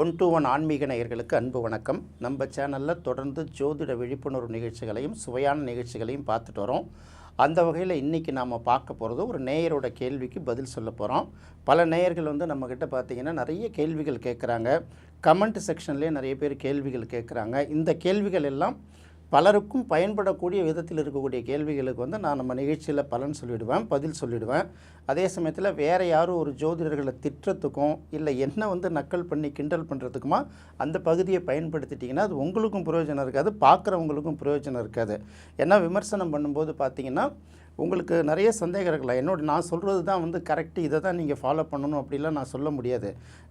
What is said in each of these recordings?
One to one ஆன்மீக நேயர்களுக்கு அன்பு வணக்கம். நம்ம சேனலில் தொடர்ந்து ஜோதிட விழிப்புணர்வு நிகழ்ச்சிகளையும் சுவையான நிகழ்ச்சிகளையும் பார்த்துட்டு வரோம். அந்த வகையில் இன்றைக்கி நாம் பார்க்க போகிறது ஒரு நேயரோட கேள்விக்கு பதில் சொல்ல போகிறோம் பல நேயர்கள் வந்து நம்மக்கிட்ட பார்த்தீங்கன்னா நிறைய கேள்விகள் கேட்குறாங்க கமெண்ட் செக்ஷன்லேயே நிறைய பேர் கேள்விகள் கேட்குறாங்க இந்த கேள்விகள் எல்லாம் பலருக்கும் பயன்படக்கூடிய விதத்தில் இருக்கக்கூடிய கேள்விகளுக்கு வந்து நான் நம்ம நிகழ்ச்சியில் பலன் சொல்லிவிடுவேன் பதில் சொல்லிவிடுவேன் அதே சமயத்தில் வேறு யாரும் ஒரு ஜோதிடர்களை திட்டுறதுக்கும் இல்லை என்ன வந்து நக்கல் பண்ணி கிண்டல் பண்ணுறதுக்குமா அந்த பகுதியை பயன்படுத்திட்டிங்கன்னா அது உங்களுக்கும் பிரயோஜனம் இருக்காது பார்க்குறவங்களுக்கும் பிரயோஜனம் இருக்காது. ஏன்னா விமர்சனம் பண்ணும்போது பார்த்தீங்கன்னா உங்களுக்கு நிறைய சந்தேகம் இருக்கலாம் என்னோட நான் சொல்கிறது தான் வந்து கரெக்டு இதை தான் நீங்கள் ஃபாலோ பண்ணணும் அப்படிலாம் நான் சொல்ல முடியாது.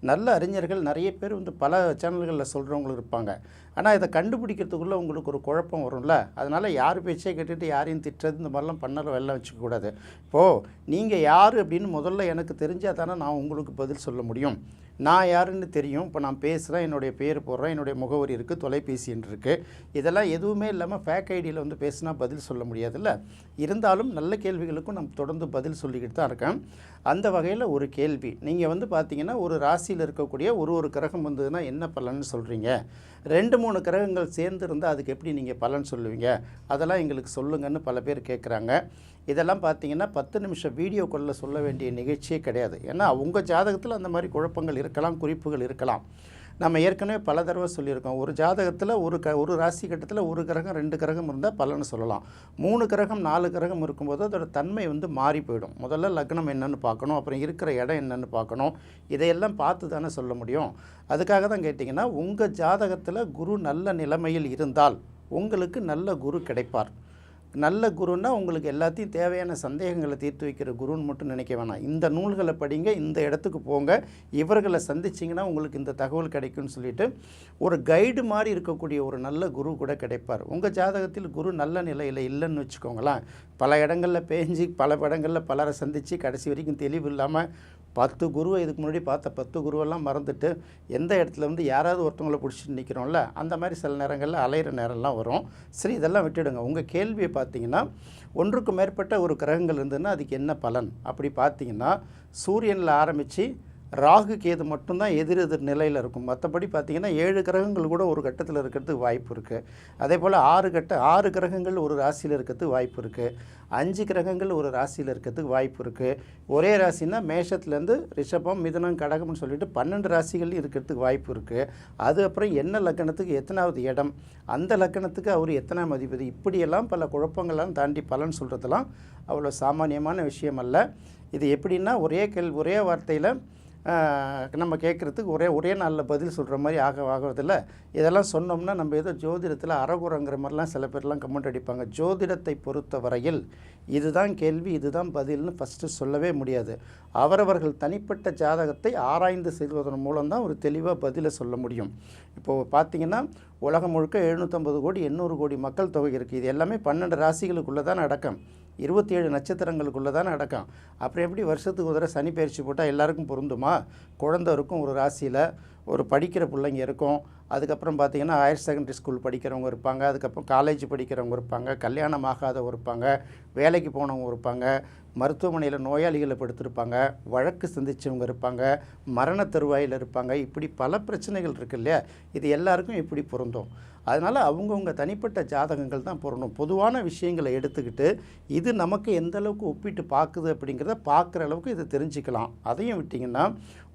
நல்ல அறிஞர்கள் நிறைய பேர் வந்து பல சேனல்களில் சொல்கிறவங்களும் இருப்பாங்க. ஆனால் இதை கண்டுபிடிக்கிறதுக்குள்ளே உங்களுக்கு ஒரு குழப்பம் வரும்ல. அதனால் யார் பேச்சே கேட்டுட்டு யாரையும் திட்டுறது இந்த மாதிரிலாம் பண்ணல வெளில வச்சுக்கக்கூடாது இப்போது நீங்கள் யார் அப்படின்னு முதல்ல எனக்கு தெரிஞ்சால் தானே நான் உங்களுக்கு பதில் சொல்ல முடியும். நான் யாருன்னு தெரியும். இப்போ நான் பேசுகிறேன் என்னுடைய பேர் போடுறேன் என்னுடைய முகவரி இருக்குது தொலைபேசின்னு இருக்குது இதெல்லாம் எதுவுமே இல்லாமல் ஃபேக் ஐடியில் வந்து பேசினா பதில் சொல்ல முடியாதுல்ல. இருந்தாலும் நல்ல கேள்விகளுக்கும் நான் தொடர்ந்து பதில் சொல்லிக்கிட்டு தான் இருக்கேன். அந்த வகையில் ஒரு கேள்வி. நீங்கள் வந்து பார்த்தீங்கன்னா ஒரு ராசியில் இருக்கக்கூடிய ஒரு ஒரு கிரகம் வந்ததுன்னா என்ன பலன்னு சொல்கிறீங்க ரெண்டு மூணு கிரகங்கள் சேர்ந்து இருந்தால் அதுக்கு எப்படி நீங்கள் பலன் சொல்லுவீங்க? அதெல்லாம் எங்களுக்கு சொல்லுங்கன்னு பல பேர் கேட்குறாங்க இதெல்லாம் பார்த்தீங்கன்னா பத்து நிமிஷம் வீடியோக்குள்ளே சொல்ல வேண்டிய நிகழ்ச்சியே கிடையாது. ஏன்னா உங்கள் ஜாதகத்தில் அந்த மாதிரி குழப்பங்கள் இருக்கலாம் குறிப்புகள் இருக்கலாம். நம்ம ஏற்கனவே பல தடவை சொல்லியிருக்கோம். ஒரு ஜாதகத்தில் ஒரு க ஒரு ராசி கட்டத்தில் ஒரு கிரகம் ரெண்டு கிரகம் இருந்தால் பலன்னு சொல்லலாம். மூணு கிரகம் நாலு கிரகம் இருக்கும்போது அதோட தன்மை வந்து மாறி போயிடும். முதல்ல லக்னம் என்னன்னு பார்க்கணும். அப்புறம் இருக்கிற இடம் என்னன்னு பார்க்கணும். இதையெல்லாம் பார்த்து தானே சொல்ல முடியும். அதுக்காக தான் கேட்டிங்கன்னா உங்கள் ஜாதகத்தில் குரு நல்ல நிலைமையில் இருந்தால் உங்களுக்கு நல்ல குரு கிடைப்பார். நல்ல குருன்னா உங்களுக்கு எல்லாத்தையும் தேவையான சந்தேகங்களை தீர்த்து வைக்கிற குருன்னு மட்டும் நினைக்க வேணாம். இந்த நூல்களை படிங்க இந்த இடத்துக்கு போங்க. இவர்களை சந்திச்சிங்கன்னா உங்களுக்கு இந்த தகவல் கிடைக்கும்னு சொல்லிட்டு ஒரு கைடு மாதிரி இருக்கக்கூடிய ஒரு நல்ல குரு கூட கிடைப்பார். உங்கள் ஜாதகத்தில் குரு நல்ல நிலையில் இல்லைன்னு வச்சுக்கோங்களேன். பல இடங்களில் பேஞ்சு பல இடங்களில் பலரை சந்தித்து கடைசி வரைக்கும் தெளிவு இல்லாமல் பத்து குருவை இதுக்கு முன்னாடி பார்த்த பத்து குருவெல்லாம் மறந்துட்டு எந்த இடத்துல வந்து யாராவது ஒருத்தவங்களை பிடிச்சிட்டு நிற்கிறோம்ல அந்த மாதிரி சில நேரங்களில் அலையிற நேரம்லாம் வரும். சரி இதெல்லாம் விட்டுடுங்க. உங்கள் கேள்வியை பார்த்தீங்கன்னா ஒன்றுக்கு மேற்பட்ட ஒரு கிரகங்கள் இருந்ததுன்னா அதுக்கு என்ன பலன்? அப்படி பார்த்தீங்கன்னா சூரியனில் ஆரம்பித்து ராகு கேது மட்டும்தான் எதிர் எதிர் நிலையில் இருக்கும். மற்றபடி பார்த்தீங்கன்னா ஏழு கிரகங்கள் கூட ஒரு கட்டத்தில் இருக்கிறதுக்கு வாய்ப்பு இருக்குது அதே போல் ஆறு கட்ட ஆறு கிரகங்கள் ஒரு ராசியில் இருக்கிறதுக்கு வாய்ப்பு இருக்குது அஞ்சு கிரகங்கள் ஒரு ராசியில் இருக்கிறதுக்கு வாய்ப்பு இருக்குது ஒரே ராசின்னா மேஷத்துலேருந்து ரிஷபம் மிதனம் கடகம்னு சொல்லிட்டு பன்னெண்டு ராசிகள் இருக்கிறதுக்கு வாய்ப்பு இருக்குது அது அப்புறம் என்ன லக்கணத்துக்கு எத்தனாவது இடம்? அந்த லக்கணத்துக்கு அவர் எத்தனாம் அதிபதி? இப்படியெல்லாம் பல குழப்பங்கள்லாம் தாண்டி பலன் சொல்கிறதெல்லாம் அவ்வளோ சாமானியமான விஷயம் அல்ல. இது எப்படின்னா ஒரே கேள் ஒரே வார்த்தையில் நம்ம கேட்குறதுக்கு ஒரே ஒரே நாளில் பதில் சொல்கிற மாதிரி ஆக ஆகிறதில்ல. இதெல்லாம் சொன்னோம்னா நம்ம ஏதோ ஜோதிடத்தில் அறகுறங்கிற மாதிரிலாம் சில பேர்லாம் கமெண்ட் அடிப்பாங்க. ஜோதிடத்தை பொறுத்த வரையில் இதுதான் கேள்வி இதுதான் பதில்னு ஃபஸ்ட்டு சொல்லவே முடியாது. அவரவர்கள் தனிப்பட்ட ஜாதகத்தை ஆராய்ந்து செல்வதன் மூலம்தான் ஒரு தெளிவாக பதிலை சொல்ல முடியும். இப்போது பார்த்தீங்கன்னா உலகம் முழுக்க எழுநூற்றம்பது கோடி எண்ணூறு கோடி மக்கள் தொகை இருக்குது இது எல்லாமே பன்னெண்டு ராசிகளுக்குள்ளே தான் அடக்கம். இருபத்தி ஏழு நட்சத்திரங்களுக்குள்ளே தான் நடக்கும் அப்புறம் எப்படி வருஷத்துக்கு ஒரு தடவை சனி பயிற்சி போட்டால் எல்லாருக்கும் பொருந்துமா? குழந்தை இருக்கும் ஒரு ராசியில் ஒரு படிக்கிற பிள்ளைங்க இருக்கும். அதுக்கப்புறம் பார்த்தீங்கன்னா ஹையர் செகண்டரி ஸ்கூல் படிக்கிறவங்க இருப்பாங்க. அதுக்கப்புறம் காலேஜ் படிக்கிறவங்க இருப்பாங்க. கல்யாணம் ஆகாதவங்க இருப்பாங்க. வேலைக்கு போனவங்க இருப்பாங்க. மருத்துவமனையில் நோயாளிகளை படுத்திருப்பாங்க. வழக்கு சந்தித்தவங்க இருப்பாங்க. மரண தருவாயில் இருப்பாங்க. இப்படி பல பிரச்சனைகள் இருக்கு இல்லையா? இது எல்லாருக்கும் இப்படி பொருந்தும். அதனால் அவங்கவுங்க தனிப்பட்ட ஜாதகங்கள் தான் போடணும். பொதுவான விஷயங்களை எடுத்துக்கிட்டு இது நமக்கு எந்த அளவுக்கு ஒப்பிட்டு பார்க்குது அப்படிங்கிறத பார்க்குற அளவுக்கு இதை தெரிஞ்சுக்கலாம். அதையும் விட்டிங்கன்னா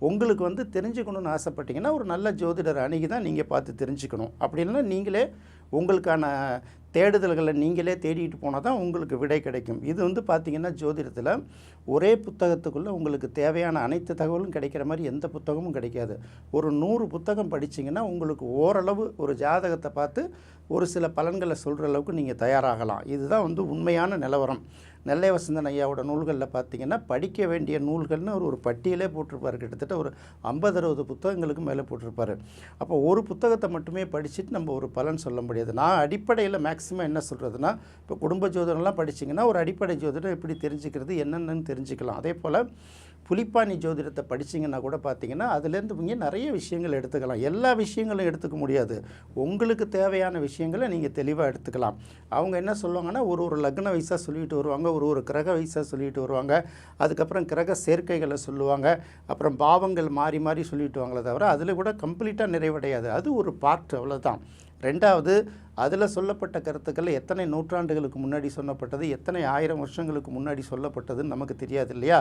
உங்களுக்கு வந்து தெரிஞ்சுக்கணும்னு ஆசைப்பட்டீங்கன்னா ஒரு நல்ல ஜோதிடர் அணுகி தான் நீங்கள் பார்த்து தெரிஞ்சுக்கணும். அப்படி இல்லைன்னா நீங்களே உங்களுக்கான தேடுதல்களை நீங்களே தேடிட்டு போனால் தான் உங்களுக்கு விடை கிடைக்கும். இது வந்து பார்த்திங்கன்னா ஜோதிடத்தில் ஒரே புத்தகத்துக்குள்ளே உங்களுக்கு தேவையான அனைத்து தகவலும் கிடைக்கிற மாதிரி எந்த புத்தகமும் கிடைக்காது. ஒரு நூறு புத்தகம் படிச்சிங்கன்னா உங்களுக்கு ஓரளவு ஒரு ஜாதகத்தை பார்த்து ஒரு சில பலன்களை சொல்கிற அளவுக்கு நீங்கள் தயாராகலாம். இதுதான் வந்து உண்மையான நிலவரம். நெல்லை வசந்தன் ஐயாவோட நூல்களில் பார்த்தீங்கன்னா படிக்க வேண்டிய நூல்கள்னு அவர் ஒரு பட்டியலே போட்டிருப்பார். கிட்டத்தட்ட ஒரு ஐம்பது அறுபது புத்தகங்களுக்கு மேலே போட்டிருப்பார். அப்போ ஒரு புத்தகத்தை மட்டுமே படிச்சுட்டு நம்ம ஒரு பலன் சொல்ல முடியாது. நான் அடிப்படையில் மேக்ஸிமம் என்ன சொல்கிறதுனா இப்போ குடும்ப ஜோதிடம்லாம் படிச்சிங்கன்னா ஒரு அடிப்படை ஜோதிடம் எப்படி தெரிஞ்சுக்கிறது என்னென்னு தெரிஞ்சுக்கலாம். அதே போல் புலிப்பாணி ஜோதிடத்தை படிச்சீங்கன்னா கூட பார்த்தீங்கன்னா அதுலேருந்து இங்கே நிறைய விஷயங்கள் எடுத்துக்கலாம். எல்லா விஷயங்களும் எடுத்துக்க முடியாது. உங்களுக்கு தேவையான விஷயங்களை நீங்கள் தெளிவாக எடுத்துக்கலாம். அவங்க என்ன சொல்லுவாங்கன்னா ஒரு ஒரு லக்ன வயசாக சொல்லிட்டு வருவாங்க ஒரு ஒரு கிரக வயசாக சொல்லிட்டு வருவாங்க. அதுக்கப்புறம் கிரக சேர்க்கைகளை சொல்லுவாங்க. அப்புறம் பாவங்கள் மாறி மாறி சொல்லிட்டு வாங்களே தவிர அதில் கூட கம்ப்ளீட்டாக நிறைவடையாது. அது ஒரு பார்ட் அவ்வளோதான் ரெண்டாவது அதில் சொல்லப்பட்ட கருத்துக்கள் எத்தனை நூற்றாண்டுகளுக்கு முன்னாடி சொல்லப்பட்டது எத்தனை ஆயிரம் வருஷங்களுக்கு முன்னாடி சொல்லப்பட்டதுன்னு நமக்கு தெரியாது இல்லையா?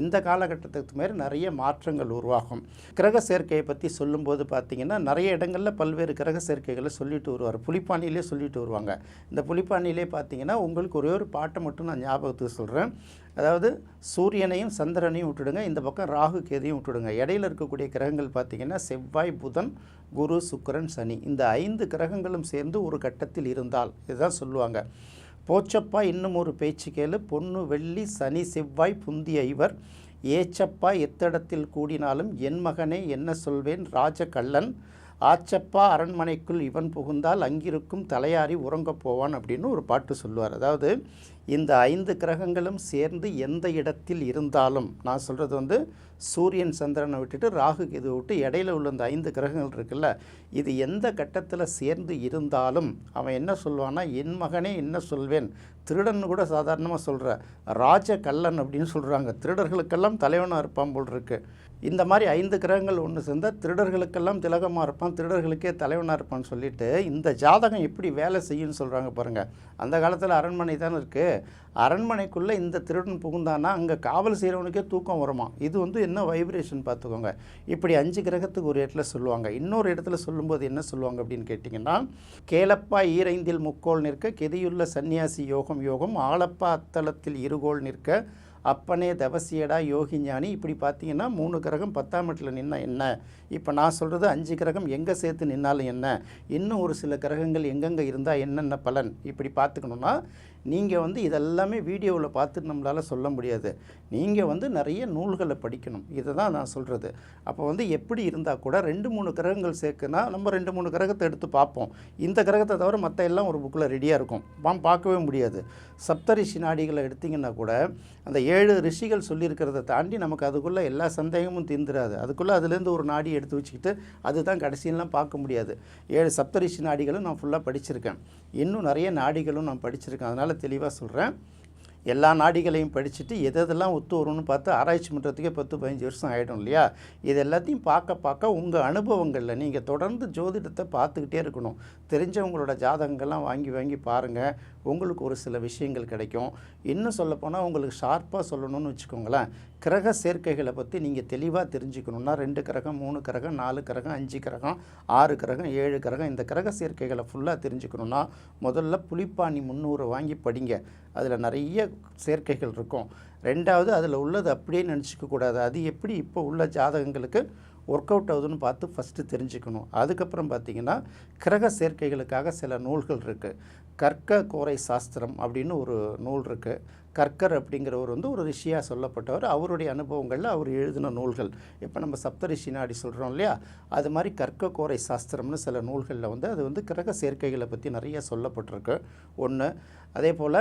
இந்த காலகட்டத்துக்கு மேலே நிறைய மாற்றங்கள் உருவாகும். கிரக சேர்க்கையை பற்றி சொல்லும்போது பார்த்தீங்கன்னா நிறைய இடங்களில் பல்வேறு கிரக சேர்க்கைகளை சொல்லிட்டு வருவார். புலிப்பாணியிலே சொல்லிட்டு வருவாங்க. இந்த புலிப்பாணியிலே பார்த்தீங்கன்னா உங்களுக்கு ஒரே ஒரு பாட்டை மட்டும் நான் ஞாபகத்துக்கு சொல்கிறேன் அதாவது சூரியனையும் சந்திரனையும் விட்டுடுங்க இந்த பக்கம் ராகு கேதையும் விட்டுடுங்க. இடையில இருக்கக்கூடிய கிரகங்கள் பார்த்திங்கன்னா செவ்வாய் புதன் குரு சுக்கிரன் சனி. இந்த ஐந்து கிரகங்களும் சேர்ந்து ஒரு கட்டத்தில் இருந்தால் இதுதான் சொல்லுவாங்க. போச்சப்பா இன்னும் ஒரு பேச்சு கேளு. பொண்ணு வெள்ளி சனி செவ்வாய் புந்தி ஐவர் ஏச்சப்பா எத்தடத்தில் கூடினாலும் என் மகனே என்ன சொல்வேன்? ராஜ கள்ளன் ஆச்சப்பா அரண்மனைக்குள் இவன் புகுந்தால் அங்கிருக்கும் தலையாரி உறங்கப் போவான் அப்படின்னு ஒரு பாட்டு சொல்லுவார். அதாவது இந்த ஐந்து கிரகங்களும் சேர்ந்து எந்த இடத்தில் இருந்தாலும் நான் சொல்கிறது வந்து சூரியன் சந்திரனை விட்டுட்டு ராகு கேது விட்டு இடையில உள்ள இந்த ஐந்து கிரகங்கள் இருக்குல்ல இது எந்த கட்டத்தில் சேர்ந்து இருந்தாலும் அவன் என்ன சொல்லுவான்னா என் மகனே என்ன சொல்வேன்? திருடன் கூட சாதாரணமாக சொல்கிற ராஜ கல்லன் அப்படின்னு சொல்கிறாங்க திருடர்களுக்கெல்லாம் தலைவனாக இருப்பான் போல் இருக்கு. இந்த மாதிரி ஐந்து கிரகங்கள் ஒன்று சேர்ந்தால் திருடர்களுக்கெல்லாம் திலகமாக இருப்பான் திருடர்களுக்கே தலைவனாக இருப்பான்னு சொல்லிட்டு இந்த ஜாதகம் எப்படி வேலை செய்யும்னு சொல்கிறாங்க பாருங்கள் அந்த காலத்தில் அரண்மனை தானே இருக்குது அரண்மனைக்குள்ளே இந்த திருடன் புகுந்தானா அங்கே காவல் செய்கிறவனுக்கே தூக்கம் வருமா? இது வந்து என்ன வைப்ரேஷன் பார்த்துக்கோங்க. இப்படி அஞ்சு கிரகத்துக்கு ஒரு இடத்துல சொல்லுவாங்க. இன்னொரு இடத்துல சொல்லும்போது என்ன சொல்லுவாங்க அப்படின்னு கேட்டிங்கன்னா கேளப்பா ஈரைந்தில் முக்கோள் நிற்க கெதியுள்ள சன்னியாசி யோகம் யோகம் ஆலப்பா அத்தலத்தில் இருகோள் நிற்க அப்பனே தவசியடா யோகி ஞானி. இப்படி பார்த்தீங்கன்னா மூணு கிரகம் பத்தாம் இடத்துல நின்னா என்ன? இப்போ நான் சொல்கிறது அஞ்சு கிரகம் எங்கே சேர்த்து நின்னாலும் என்ன? இன்னும் ஒரு சில கிரகங்கள் எங்கெங்கே இருந்தால் என்னென்ன பலன்? இப்படி பார்த்துக்கணுன்னா நீங்கள் வந்து இதெல்லாமே வீடியோவில் பார்த்து நம்மளால் சொல்ல முடியாது. நீங்கள் வந்து நிறைய நூல்களை படிக்கணும். இதை தான் நான் சொல்கிறது அப்போ வந்து எப்படி இருந்தால் கூட ரெண்டு மூணு கிரகங்கள் சேர்க்குனா நம்ம ரெண்டு மூணு கிரகத்தை எடுத்து பார்ப்போம். இந்த கிரகத்தை தவிர மற்ற எல்லாம் ஒரு புக்கில் ரெடியாக இருக்கும். பாம் பார்க்கவே முடியாது. சப்தரிஷி நாடிகளை எடுத்திங்கன்னா கூட அந்த ஏழு ரிஷிகள் சொல்லியிருக்கிறத தாண்டி நமக்கு அதுக்குள்ளே எல்லா சந்தேகமும் தீர்ந்துராது. அதுக்குள்ளே அதுலேருந்து ஒரு நாடி எடுத்து வச்சுக்கிட்டு அதுதான் கடைசியெல்லாம் பார்க்க முடியாது. ஏழு சப்தரிஷி நாடிகளும் நான் ஃபுல்லாக படிச்சிருக்கேன். இன்னும் நிறைய நாடிகளும் நான் படிச்சிருக்கேன். அதனால் தெளிவாக சொல்கிறேன் எல்லா நாடிகளையும் படிச்சுட்டு எது எதெல்லாம் ஒத்து வரும்னு பார்த்து ஆராய்ச்சி பண்ணுறதுக்கே பத்து பதினஞ்சு வருஷம் ஆகிடும் இல்லையா? இது எல்லாத்தையும் பார்க்க பார்க்க உங்கள் அனுபவங்களில் நீங்கள் தொடர்ந்து ஜோதிடத்தை பார்த்துக்கிட்டே இருக்கணும். தெரிஞ்சவங்களோட ஜாதகங்கள்லாம் வாங்கி வாங்கி பாருங்கள் உங்களுக்கு ஒரு சில விஷயங்கள் கிடைக்கும். இன்னும் சொல்லப்போனால் உங்களுக்கு ஷார்ப்பாக சொல்லணும்னு வச்சுக்கோங்களேன். கிரக சேர்க்கைகளை பற்றி நீங்கள் தெளிவாக தெரிஞ்சுக்கணுன்னா ரெண்டு கிரகம் மூணு கிரகம் நாலு கிரகம் அஞ்சு கிரகம் ஆறு கிரகம் ஏழு கிரகம் இந்த கிரக சேர்க்கைகளை ஃபுல்லாக தெரிஞ்சுக்கணுன்னா முதல்ல புளிப்பாணி முந்நூறு வாங்கி படிங்க. அதில் நிறைய சேர்க்கைகள் இருக்கும். ரெண்டாவது அதில் உள்ளது அப்படியே நினச்சிக்க கூடாது. அது எப்படி இப்போ உள்ள ஜாதகங்களுக்கு ஒர்க் அவுட் ஆகுதுன்னு பார்த்து ஃபஸ்ட்டு தெரிஞ்சுக்கணும். அதுக்கப்புறம் பார்த்தீங்கன்னா கிரக சேர்க்கைகளுக்காக சில நூல்கள் இருக்குது கற்க கோரை சாஸ்திரம் அப்படின்னு ஒரு நூல் இருக்குது கற்கர் அப்படிங்கிறவர் வந்து ஒரு ரிஷியாக சொல்லப்பட்டவர். அவருடைய அனுபவங்களில் அவர் எழுதின நூல்கள். இப்போ நம்ம சப்தரிஷி நாடி சொல்கிறோம் இல்லையா? அது மாதிரி கற்க கோரை சாஸ்திரம்னு சில நூல்களில் வந்து அது வந்து கிரக சேர்க்கைகளை பற்றி நிறைய சொல்லப்பட்டிருக்கு. ஒன்று அதே போல்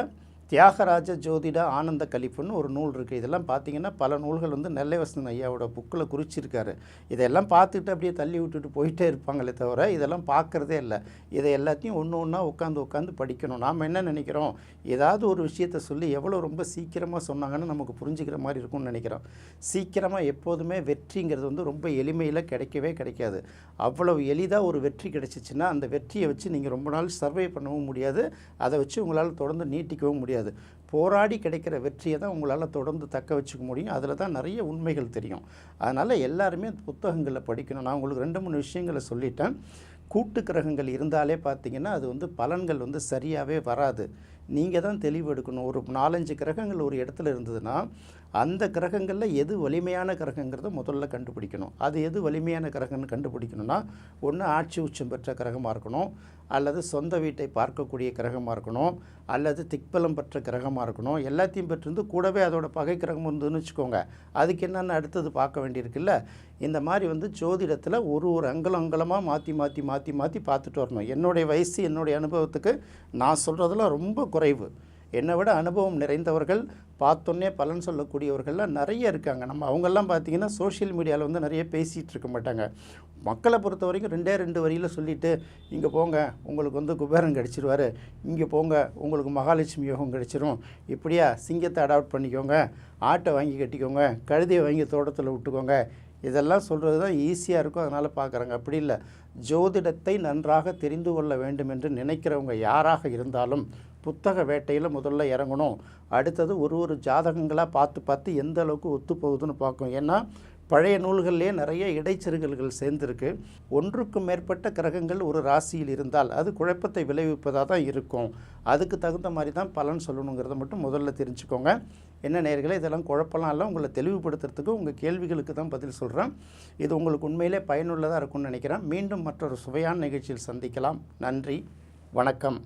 தியாகராஜ ஜோதிட ஆனந்த கலிப்புன்னு ஒரு நூல் இருக்குது இதெல்லாம் பார்த்தீங்கன்னா பல நூல்கள் வந்து நெல்லை வசந்தன் ஐயாவோட புக்கில் குறிச்சிருக்காரு. இதெல்லாம் பார்த்துட்டு அப்படியே தள்ளி விட்டுட்டு போயிட்டே இருப்பாங்களே தவிர இதெல்லாம் பார்க்குறதே இல்லை. இதை எல்லாத்தையும் ஒன்று ஒன்றா உட்காந்து உட்காந்து படிக்கணும். நாம் என்ன நினைக்கிறோம்? ஏதாவது ஒரு விஷயத்தை சொல்லி எவ்வளோ ரொம்ப சீக்கிரமாக சொன்னாங்கன்னு நமக்கு புரிஞ்சுக்கிற மாதிரி இருக்கும்னு நினைக்கிறோம். சீக்கிரமாக எப்போதுமே வெற்றிங்கிறது வந்து ரொம்ப எளிமையில் கிடைக்கவே கிடைக்காது. அவ்வளவு எளிதாக ஒரு வெற்றி கிடைச்சிச்சின்னா அந்த வெற்றியை வச்சு நீங்கள் ரொம்ப நாள் சர்வை பண்ணவும் முடியாது. அதை வச்சு உங்களால் தொடர்ந்து நீட்டிக்கவும் முடியாது. போராடி கிடைக்கிற வெற்றியை தான் உங்களால் தொடர்ந்து தக்க வச்சுக்க முடியும். அதில் தான் நிறைய உண்மைகள் தெரியும். அதனால் எல்லாருமே புத்தகங்களை படிக்கணும். நான் உங்களுக்கு ரெண்டு மூணு விஷயங்களை சொல்லிட்டேன். கூட்டு கிரகங்கள் இருந்தாலே பார்த்தீங்கன்னா அது வந்து பலன்கள் வந்து சரியாகவே வராது. நீங்கள் தான் தெளிவு எடுக்கணும். ஒரு நாலஞ்சு கிரகங்கள் ஒரு இடத்துல இருந்ததுன்னா அந்த கிரகங்களில் எது வலிமையான கிரகங்கிறத முதல்ல கண்டுபிடிக்கணும். அது எது வலிமையான கிரகம்னு கண்டுபிடிக்கணும்னா ஒன்று ஆட்சி உச்சம் பெற்ற கிரகமாக இருக்கணும். அல்லது சொந்த வீட்டை பார்க்கக்கூடிய கிரகமாக இருக்கணும். அல்லது திக்பலம் பெற்ற கிரகமாக இருக்கணும். எல்லாத்தையும் பெற்றிருந்து கூடவே அதோட பகை கிரகம் இருந்ததுன்னு வச்சுக்கோங்க. அதுக்கு என்னென்ன அடுத்தது பார்க்க வேண்டியிருக்குல்ல? இந்த மாதிரி வந்து ஜோதிடத்தில் ஒரு ஒரு அங்கலம் அங்கலமாக மாற்றி மாற்றி மாற்றி மாற்றி பார்த்துட்டு வரணும். என்னுடைய வயசு என்னுடைய அனுபவத்துக்கு நான் சொல்கிறதெல்லாம் ரொம்ப குறைவு. என்னை விட அனுபவம் நிறைந்தவர்கள் பார்த்தோன்னே பலன் சொல்லக்கூடியவர்கள்லாம் நிறைய இருக்காங்க. நம்ம அவங்கெல்லாம் பார்த்தீங்கன்னா சோஷியல் மீடியாவில் வந்து நிறைய பேசிகிட்டு இருக்க மாட்டாங்க. மக்களை பொறுத்த வரைக்கும் ரெண்டே ரெண்டு வரியில் சொல்லிவிட்டு இங்கே போங்க உங்களுக்கு வந்து குபேரன் கிடச்சிருவார். இங்கே போங்க உங்களுக்கு மகாலட்சுமி யோகம் கிடச்சிரும். இப்படியா சிங்கத்தை அடாப்ட் பண்ணிக்கோங்க. ஆட்டை வாங்கி கட்டிக்கோங்க. கழுதியை வாங்கி தோட்டத்தில் விட்டுக்கோங்க. இதெல்லாம் சொல்கிறது தான் ஈஸியாக இருக்கும். அதனால் பார்க்குறாங்க. அப்படி இல்லை. ஜோதிடத்தை நன்றாக தெரிந்து கொள்ள வேண்டும் என்று நினைக்கிறவங்க யாராக இருந்தாலும் புத்தக வேட்டையில் முதல்ல இறங்கணும். அடுத்தது ஒரு ஒரு ஜாதகங்களாக பார்த்து பார்த்து எந்த அளவுக்கு ஒத்து போகுதுன்னு பார்க்கும் ஏன்னா பழைய நூல்கள்லேயே நிறைய இடைச்செருகல்கள் சேர்ந்துருக்கு. ஒன்றுக்கும் மேற்பட்ட கிரகங்கள் ஒரு ராசியில் இருந்தால் அது குழப்பத்தை விளைவிப்பதாக தான் இருக்கும். அதுக்கு தகுந்த மாதிரி தான் பலன் சொல்லணுங்கிறத மட்டும் முதல்ல தெரிஞ்சுக்கோங்க. என்ன நேர்களை இதெல்லாம் குழப்பம்லாம் இல்லை. உங்களை தெளிவுபடுத்துறதுக்கு உங்கள் கேள்விகளுக்கு தான் பதில் சொல்கிறேன் இது உங்களுக்கு உண்மையிலே பயனுள்ளதாக இருக்கும்னு நினைக்கிறேன். மீண்டும் மற்றொரு சுவையான நிகழ்ச்சியில் சந்திக்கலாம். நன்றி. வணக்கம்.